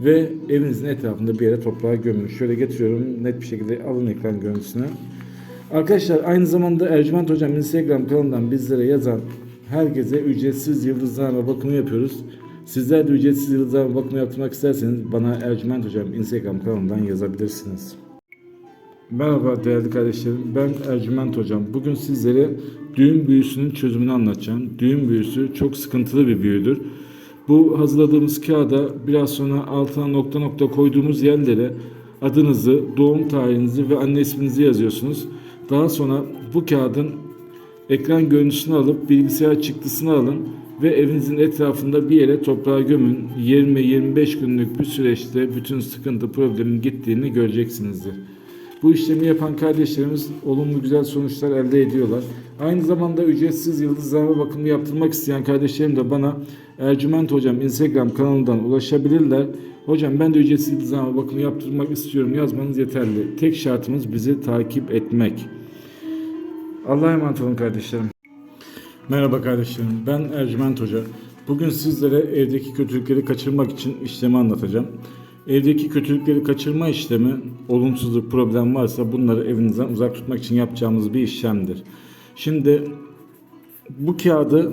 ve evinizin etrafında bir yere toprağa gömün. Şöyle getiriyorum net bir şekilde alın ekran görüntüsünü. Arkadaşlar aynı zamanda Ercüment Hocam Instagram kanalından bizlere yazan herkese ücretsiz yıldızlarla bakımı yapıyoruz. Sizler de ücretsiz yıldızlarla bakımı yaptırmak isterseniz bana Ercüment Hocam Instagram kanalından yazabilirsiniz. Merhaba değerli kardeşlerim. Ben Ercüment Hocam. Bugün sizlere düğün büyüsünün çözümünü anlatacağım. Düğün büyüsü çok sıkıntılı bir büyüdür. Bu hazırladığımız kağıda biraz sonra altına nokta nokta koyduğumuz yerlere adınızı, doğum tarihinizi ve anne isminizi yazıyorsunuz. Daha sonra bu kağıdın ekran görüntüsünü alıp bilgisayar çıktısını alın ve evinizin etrafında bir yere toprağa gömün. 20-25 günlük bir süreçte bütün sıkıntı problemin gittiğini göreceksinizdir. Bu işlemi yapan kardeşlerimiz olumlu güzel sonuçlar elde ediyorlar. Aynı zamanda ücretsiz yıldızlarma bakımı yaptırmak isteyen kardeşlerim de bana Ercüment Hocam Instagram kanalından ulaşabilirler. Hocam ben de ücretsiz yıldızlarma bakımı yaptırmak istiyorum yazmanız yeterli. Tek şartımız bizi takip etmek. Allah'a emanet olun kardeşlerim. Merhaba kardeşlerim. Ben Ercüment Hoca. Bugün sizlere evdeki kötülükleri kaçırmak için işlemi anlatacağım. Evdeki kötülükleri kaçırma işlemi, olumsuzluk, problem varsa bunları evinizden uzak tutmak için yapacağımız bir işlemdir. Şimdi bu kağıdı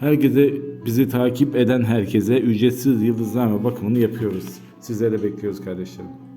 Herkese bizi takip eden herkese ücretsiz yıldızlame bakımını yapıyoruz. Sizleri bekliyoruz kardeşlerim.